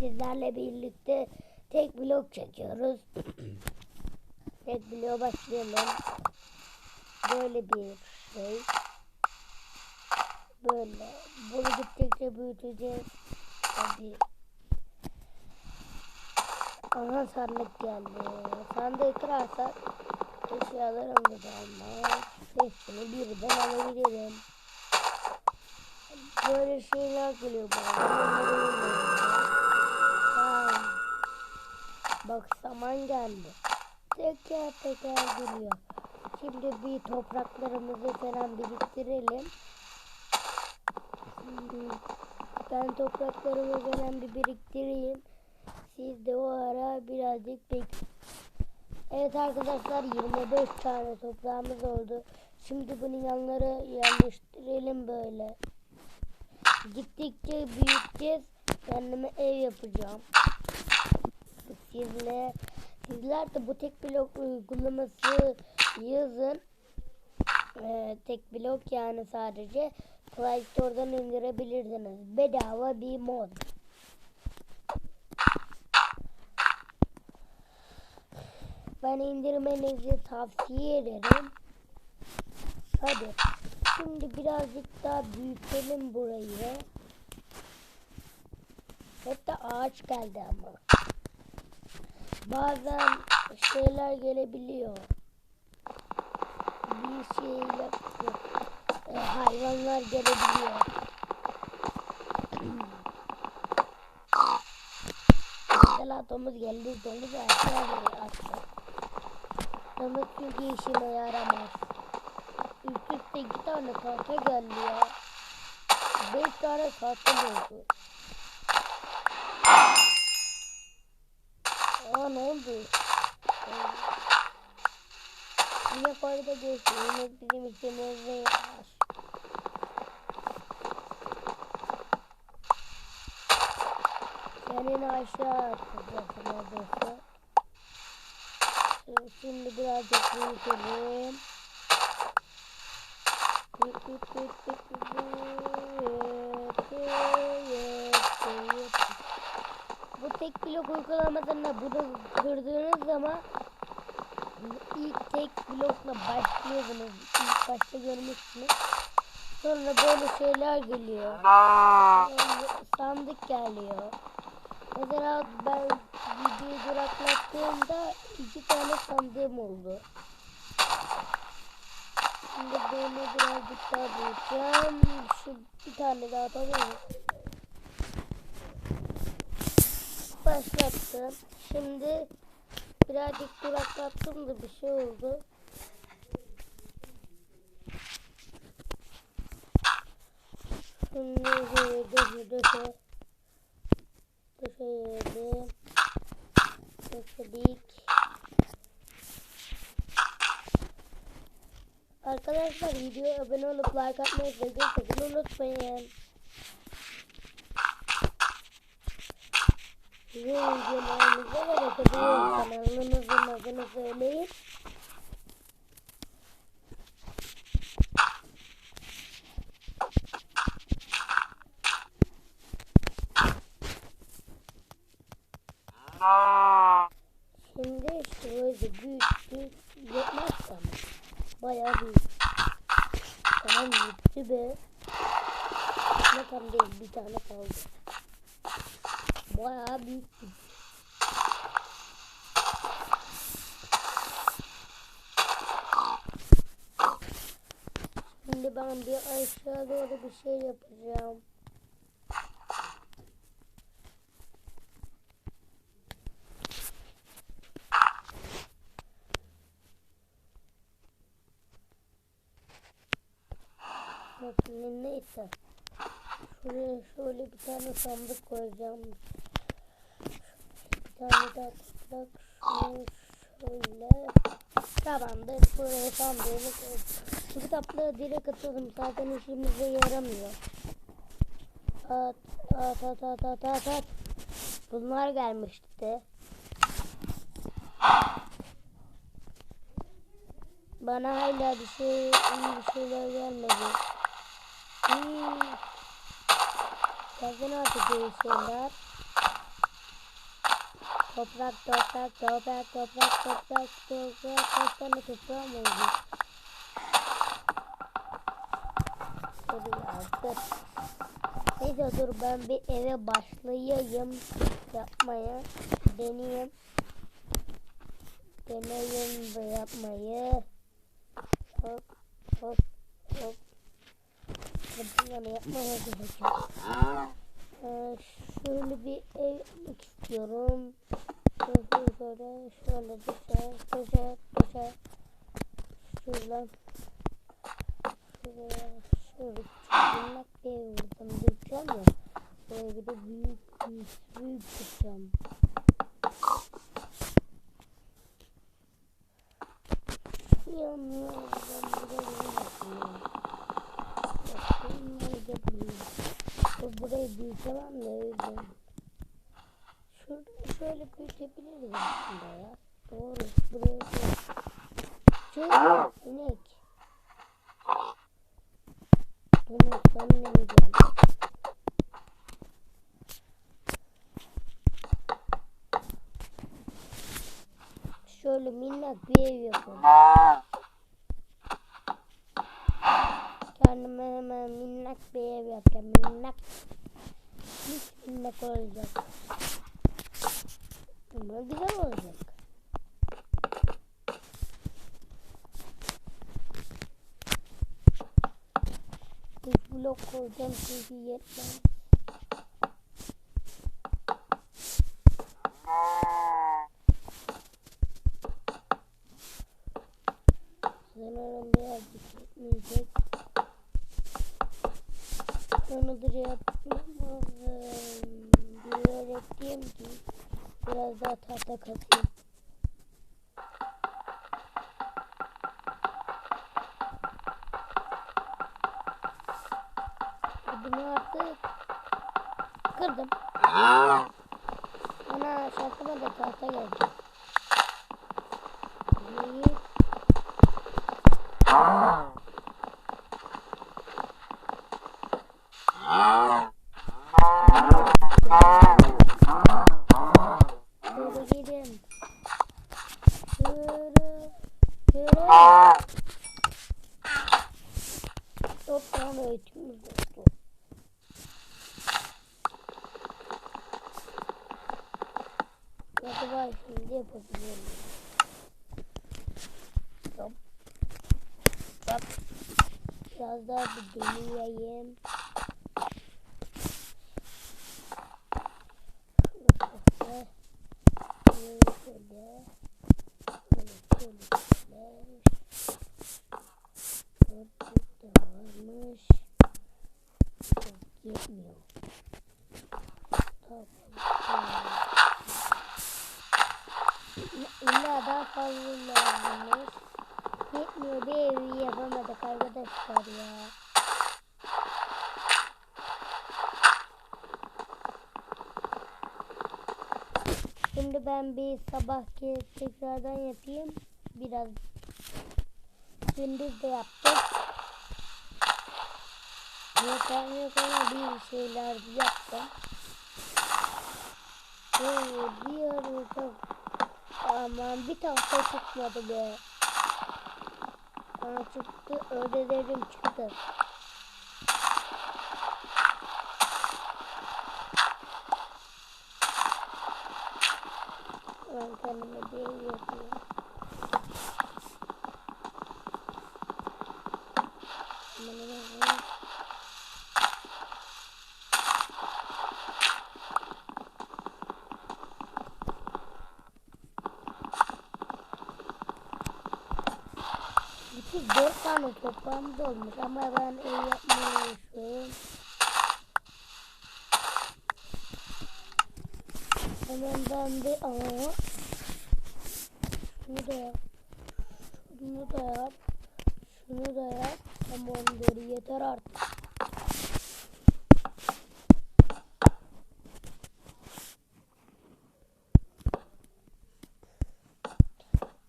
sizlerle birlikte tek blok çekiyoruz. tek bloğa başlayalım. Böyle bir şey. Böyle. Bunu gittikçe büyüteceğiz. Hadi. Aha sandık geldi. Sandığı kırarsak eşyalarımı da almaz. Hepsini birden alabilirim. Böyle şeyler geliyor bana. Bak saman geldi. Teker teker geliyor. Şimdi bir topraklarımızı falan biriktirelim. Şimdi ben topraklarımı falan bir biriktireyim. Siz de o ara birazcık bekleyin. Evet arkadaşlar 25 tane toprağımız oldu. Şimdi bunun yanları yerleştirelim böyle. Gittikçe büyüteceğiz. Kendime ev yapacağım. Sizle sizler de bu tek blok uygulaması yazın. Ee, tek blok yani sadece Play Store'dan indirebilirsiniz. Bedava bir mod. Ben indirmenizi tavsiye ederim. Hadi. Şimdi birazcık daha büyütelim burayı. De ağaç geldi ama. Bazen şeyler gelebiliyor. Bir şeyler e, hayvanlar gelebiliyor. Mesela domuz geldi. Domuz aşağı attı. Domuz çünkü işime yaramaz. Üst üste iki tane tahta geldi ya. Beş tane tahta oldu. Aa ne oldu? Ee, Yine fayda geçti. Yine bizim işimize yarar. Kendini aşağı atacaksın neredeyse. Ee, Şimdi birazcık büyütelim. Büyüt, büyüt, büyüt, büyüt, büyüt, büyüt, büyüt. Bu tek blok uygulamasında bunu kırdığınız zaman ilk tek blokla başlıyorsunuz. İlk başta görmüşsünüz. Sonra böyle şeyler geliyor. Sandık geliyor. Mesela ben videoyu duraklattığımda iki tane sandığım oldu. Şimdi böyle birazcık daha büyüteceğim. Şu bir tane daha tamam mı? Başlattım. Şimdi birazcık duraklattım da bir şey oldu. Şimdi şöyle döşe döşe. Döşeyelim. Döşedik. Arkadaşlar videoya abone olup like atmayı ve sakın unutmayın. Sizin videolarınıza ve bakabiliyorum kanalınızın adını söyleyin. Şimdi şurayı büyüttük. Yetmez ama. Bayağı büyük. Tamam bitti be. Ne tam değil bir tane kaldı. Bayağı büyük. Şimdi ben bir aşağı doğru bir şey yapacağım. Bakın neyse. Şuraya şöyle bir tane sandık koyacağım. Bir. Şunu şöyle. Tamamdır. Buraya sandığımı koydum. Bu kitapları direkt atalım. Zaten işimize yaramıyor. At, at, at, at, at, at, at. Bunlar gelmişti. Bana hala bir şey, bir şeyler gelmedi. Hmm. Gelsin artık iyi şeyler. Toprak, toprak, toprak, toprak, toprak, toprak, kaç tane toprağım oldu? Ya, dur. Neyse dur ben bir eve başlayayım yapmaya. Deneyeyim. Deneyim bu yapmayı. Hop hop hop. Bunları yapmaya gerekiyor. Ee, şöyle bir ev istiyorum. Şöyle şöyle şöyle düşer düşer düşer. Şuradan şuraya şöyle bir ev buradan düşeceğim ya. Böyle bir de büyük büyük büyük düşeceğim. Yanıyor ben buraya yapıyorum. Bakayım nerede. Bu burayı büyütemem de. Şurada şöyle büyütebiliriz aslında ya. Doğru. Buraya şöyle. Şöyle inek. Bunu sen ne diyeceğim? Şöyle minnak bir ev yapalım. Kendime hemen minnak bir ev yapacağım. Minnak. Hiç minnak olacak. Ama güzel olacak. Üç blok koyacağım çünkü yetmez. Sanırım birazcık yetmeyecek. Sonudur yapmam biraz daha tahta katayım. Bunu artık kırdım. Ana şarkıma da tahta geldi. Bir, Şöyle gidin. Şöyle. Şöyle. Toprağın öğütümüz oldu. Acaba şimdi yapabilir miyim? Hop. Hop. Biraz daha bir deneyeyim. Şöyle. Şöyle şöyle. Şöyle şöyle şöyle. Dört da varmış. Yok yetmiyor. Tamam. İlla daha fazla lazımmış. Yetmiyor bir evi yapamadık arkadaşlar ya. Şimdi ben bir sabahki tekrardan yapayım. Biraz gündüz de yaptık. Yok ama bir şeyler yaptım. Oo, bir ara çok aman bir tahta çıkmadı be. Aa, çıktı öyle çıktı. Ben kendime bir ev yapıyorum. Dört tane toprağımız olmuş ama ben ev yapmıyorum. Hemen ben bir ama şunu da yap. Şunu da yap. Şunu da yap. Tamamdır yeter artık.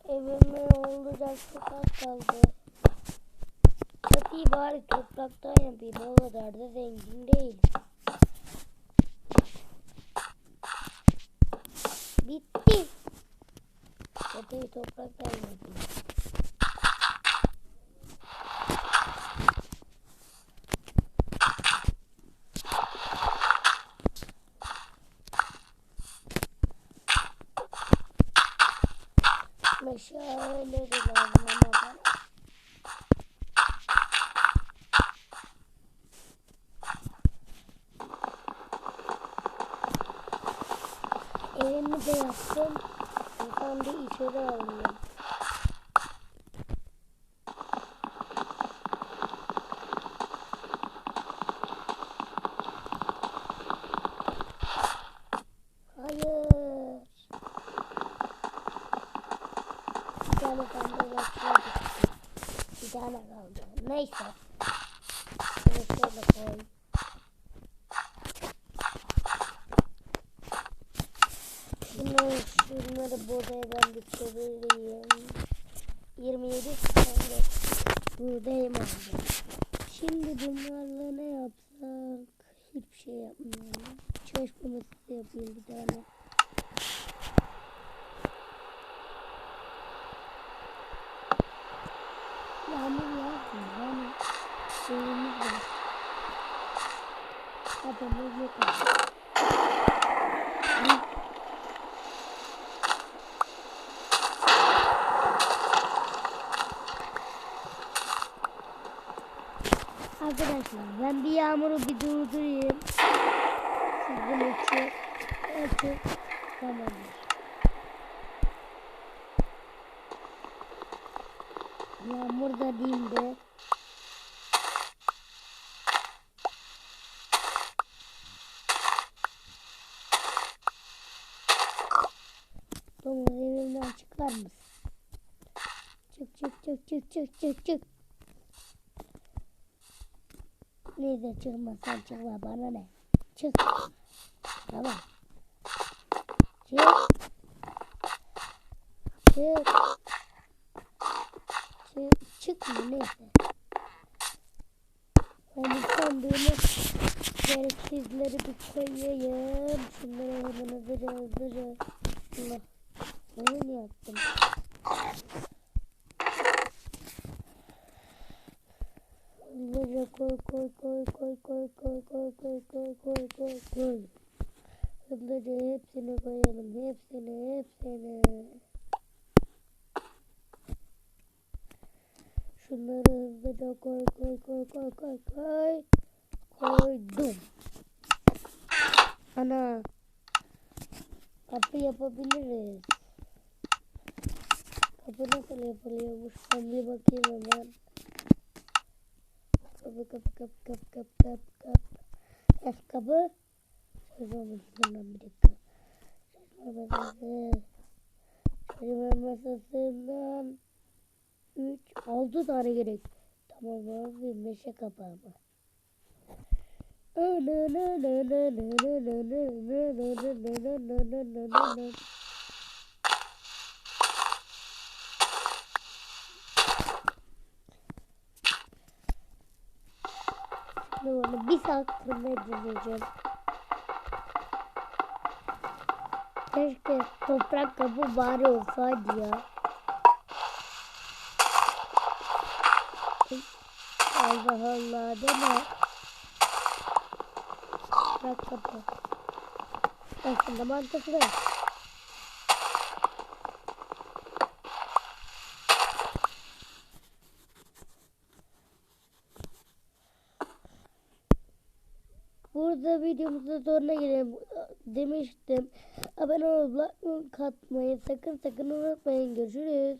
Evime olacak çok az kaldı. Çatıyı bari topraktan yapayım. O kadar da zengin değil. Bitti. Ortayı toprakla yapayım. Meşaleleri lazım ama Burada yaptım. Kafamda içeri aldım. Bir tane kaldı. Neyse. Neyse bakalım. Çevireyim. 27 tane buradayım aldım. Şimdi bunlarla ne yapsak? Hiçbir şey yapmıyorum. Çalışma masası yapayım bir tane. Yağmur yağsın. Yani şeyimiz var. Adamız yok artık. Arkadaşlar ben bir yağmuru bir durdurayım. Sizin için. Evet. Tamamdır. Yağmur da dindi. Domuz evimden çıkar mısın? Çık çık çık çık çık çık çık. Neyse çıkmazsan çıkma bana ne? Çık. Tamam. Çık. Çık. Çık. Çıkma neyse. Ben sandığımı gereksizleri bir koyayım. Şunları hemen hızlıca. Allah. Bunu yaptım? Hızlıca koy koy koy koy koy koy koy koy koy koy koy. Hızlıca hepsini koyalım. Hepsini hepsini. Şunları hızlıca koy koy koy koy koy koy. Koydum. Ana. Kapı yapabiliriz. Kapı nasıl yapılıyormuş? Ben bir bakayım hemen. Kapı kapı kapı kapı kapı kapı kapı. Es kapı. Sözümün hemen bir dakika. Sözümün masası. Sözümün masasından 3, 6 tane gerek. Tamam abi meşe kapağı mı? Onu bir saat dinleyeceğim. Keşke toprak kapı bari olsaydı ya. Allah Allah deme. Toprak kapı. Aslında mantıklı. Burada videomuzun sonuna gelelim demiştim. Abone olup like katmayı sakın sakın unutmayın. Görüşürüz.